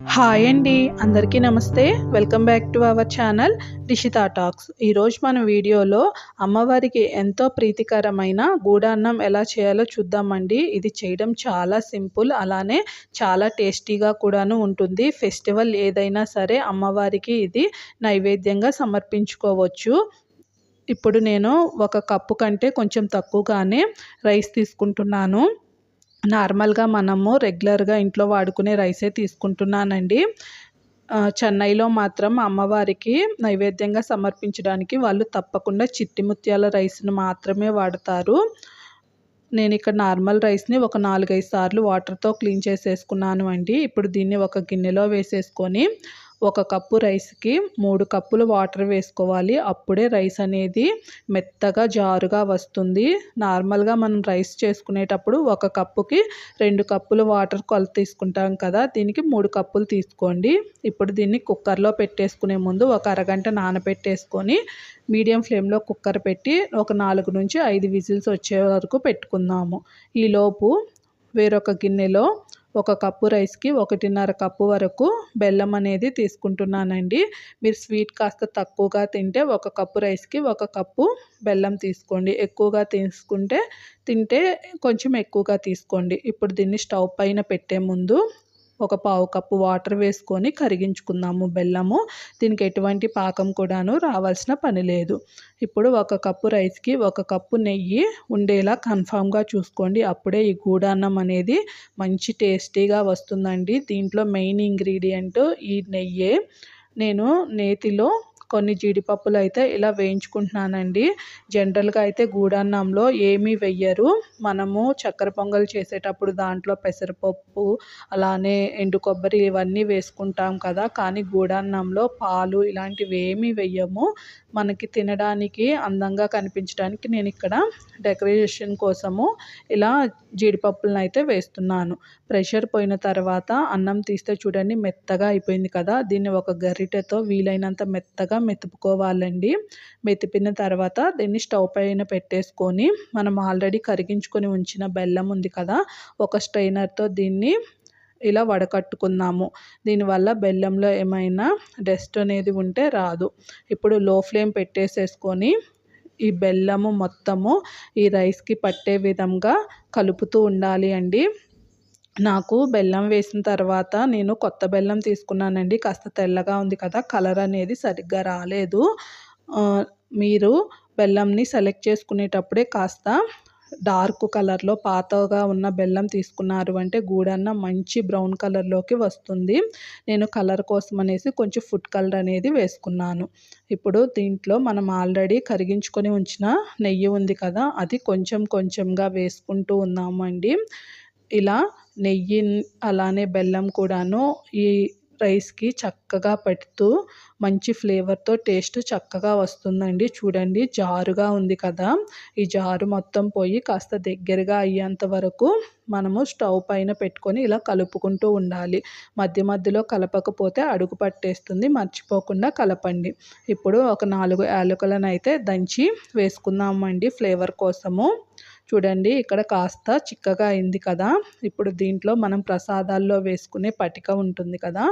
Hi అండి అందరికీ నమస్తే. Welcome back to our channel Rishita talks ఈరోజు మన వీడియోలో అమ్మవారికి ఎంతో ప్రీతికరమైన గూడాన్నం ఎలా చేయాలో చూద్దామండి. ఇది చేయడం చాలా సింపుల్ అలానే చాలా టేస్టీగా కూడాను ఉంటుంది. ఫెస్టివల్ ఏదైనా సరే అమ్మవారికి ఇది నైవేద్యంగా సమర్పించుకోవచ్చు. ఇప్పుడు నేను ఒక కప్పు కంటే కొంచెం తక్కువగానే రైస్ తీసుకుంటున్నాను. నార్మల్గా మనము రెగ్యులర్గా ఇంట్లో వాడుకునే రైసే తీసుకుంటున్నానండి. చెన్నైలో మాత్రం అమ్మవారికి నైవేద్యంగా సమర్పించడానికి వాళ్ళు తప్పకుండా చిట్టి ముత్యాల రైస్ను మాత్రమే వాడతారు. నేను ఇక్కడ నార్మల్ రైస్ని ఒక నాలుగైదు సార్లు వాటర్తో క్లీన్ చేసేసుకున్నాను అండి. ఇప్పుడు దీన్ని ఒక గిన్నెలో వేసేసుకొని ఒక కప్పు రైస్కి మూడు కప్పులు వాటర్ వేసుకోవాలి. అప్పుడే రైస్ అనేది మెత్తగా జారుగా వస్తుంది. నార్మల్గా మనం రైస్ చేసుకునేటప్పుడు ఒక కప్పుకి రెండు కప్పులు వాటర్ కొలత తీసుకుంటాం కదా దీనికి మూడు కప్పులు తీసుకోండి. ఇప్పుడు దీన్ని కుక్కర్లో పెట్టేసుకునే ముందు ఒక అరగంట నానబెట్టేసుకొని మీడియం ఫ్లేమ్లో కుక్కర్ పెట్టి ఒక నాలుగు నుంచి ఐదు విజిల్స్ వచ్చే వరకు పెట్టుకుందాము. ఈలోపు వేరొక గిన్నెలో ఒక కప్పు రైస్కి ఒకటిన్నర కప్పు వరకు బెల్లం అనేది తీసుకుంటున్నానండి. మీరు స్వీట్ కాస్త తక్కువగా తింటే ఒక కప్పు రైస్కి ఒక కప్పు బెల్లం తీసుకోండి. ఎక్కువగా తీసుకుంటే తింటే కొంచెం ఎక్కువగా తీసుకోండి. ఇప్పుడు దీన్ని స్టవ్ పైన పెట్టే ముందు ఒక పావు కప్పు వాటర్ వేసుకొని కరిగించుకుందాము బెల్లము. దీనికి ఎటువంటి పాకం కూడాను రావాల్సిన పని లేదు. ఇప్పుడు ఒక కప్పు రైస్కి ఒక కప్పు నెయ్యి ఉండేలా కన్ఫామ్గా చూసుకోండి. అప్పుడే ఈ గూడాన్నం అనేది మంచి టేస్టీగా వస్తుందండి. దీంట్లో మెయిన్ ఇంగ్రీడియంట్ ఈ నెయ్యే. నేను నేతిలో కొన్ని జీడిపప్పులు అయితే ఇలా వేయించుకుంటున్నానండి. జనరల్గా అయితే గూడాన్నంలో ఏమీ వెయ్యరు. మనము చక్కెర పొంగల్ చేసేటప్పుడు దాంట్లో పెసరపప్పు అలానే ఎండు కొబ్బరి ఇవన్నీ వేసుకుంటాం కదా. కానీ గూడాన్నంలో పాలు ఇలాంటివి ఏమీ వెయ్యము. మనకి తినడానికి అందంగా కనిపించడానికి నేను ఇక్కడ డెకరేషన్ కోసము ఇలా జీడిపప్పులను అయితే వేస్తున్నాను. ప్రెషర్ పోయిన తర్వాత అన్నం తీస్తే చూడండి మెత్తగా అయిపోయింది కదా. దీన్ని ఒక గరిటెతో వీలైనంత మెత్తగా మెతుపుకోవాలండి. మెతిపిన తర్వాత దీన్ని స్టవ్ పైన పెట్టేసుకొని మనం ఆల్రెడీ కరిగించుకొని ఉంచిన బెల్లం ఉంది కదా ఒక స్ట్రైనర్తో దీన్ని ఇలా వడకట్టుకున్నాము దీనివల్ల బెల్లంలో ఏమైనా డస్ట్ అనేది ఉంటే రాదు. ఇప్పుడు లో ఫ్లేమ్ పెట్టేసేసుకొని ఈ బెల్లము మొత్తము ఈ రైస్కి పట్టే విధంగా కలుపుతూ ఉండాలి అండి. నాకు బెల్లం వేసిన తర్వాత నేను కొత్త బెల్లం తీసుకున్నానండి. కాస్త తెల్లగా ఉంది కదా కలర్ అనేది సరిగ్గా రాలేదు. మీరు బెల్లంని సెలెక్ట్ చేసుకునేటప్పుడే కాస్త డార్క్ కలర్లో పాతగా ఉన్న బెల్లం తీసుకున్నారు అంటే గూడన్న మంచి బ్రౌన్ కలర్లోకి వస్తుంది. నేను కలర్ కోసం అనేసి కొంచెం ఫుడ్ కలర్ అనేది వేసుకున్నాను. ఇప్పుడు దీంట్లో మనం ఆల్రెడీ కరిగించుకొని ఉంచిన నెయ్యి ఉంది కదా అది కొంచెం కొంచెంగా వేసుకుంటూ ఉన్నామండి. ఇలా నెయ్యి అలానే బెల్లం కూడాను ఈ రైస్కి చక్కగా పెడుతూ మంచి ఫ్లేవర్తో టేస్ట్ చక్కగా వస్తుందండి. చూడండి జారుగా ఉంది కదా. ఈ జారు మొత్తం పోయి కాస్త దగ్గరగా అయ్యేంత వరకు మనము స్టవ్ పైన పెట్టుకొని ఇలా కలుపుకుంటూ ఉండాలి. మధ్య మధ్యలో కలపకపోతే అడుగు పట్టేస్తుంది. మర్చిపోకుండా కలపండి. ఇప్పుడు ఒక నాలుగు యాలకులను అయితే దంచి వేసుకుందామండి ఫ్లేవర్ కోసము. చూడండి ఇక్కడ కాస్త చిక్కగా అయింది కదా. ఇప్పుడు దీంట్లో మనం ప్రసాదాల్లో వేసుకునే పటిక ఉంటుంది కదా.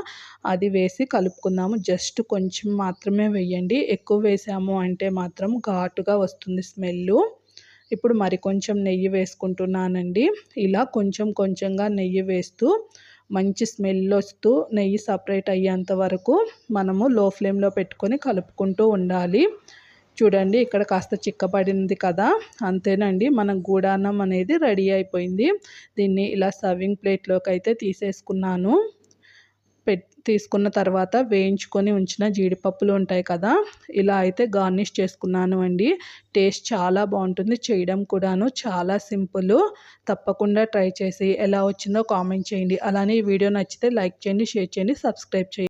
అది వేసి కలుపుకుందాము. జస్ట్ కొంచెం మాత్రమే వేయండి. ఎక్కువ వేసాము అంటే మాత్రం ఘాటుగా వస్తుంది స్మెల్. ఇప్పుడు మరి కొంచెం నెయ్యి వేసుకుంటున్నానండి. ఇలా కొంచెం కొంచెంగా నెయ్యి వేస్తూ మంచి స్మెల్ వస్తూ నెయ్యి సపరేట్ అయ్యేంత వరకు మనము లో ఫ్లేమ్లో పెట్టుకొని కలుపుకుంటూ ఉండాలి. చూడండి ఇక్కడ కాస్త చిక్కబడింది కదా. అంతేనండి మన గూడాన్నం అనేది రెడీ అయిపోయింది. దీన్ని ఇలా సర్వింగ్ ప్లేట్లోకి అయితే తీసేసుకున్నాను. పెట్ తీసుకున్న తర్వాత వేయించుకొని ఉంచిన జీడిపప్పులు ఉంటాయి కదా ఇలా అయితే గార్నిష్ చేసుకున్నాను అండి. టేస్ట్ చాలా బాగుంటుంది చేయడం కూడాను చాలా సింపుల్. తప్పకుండా ట్రై చేసి ఎలా వచ్చిందో కామెంట్ చేయండి. అలానే ఈ వీడియో నచ్చితే లైక్ చేయండి షేర్ చేయండి సబ్స్క్రైబ్ చేయండి.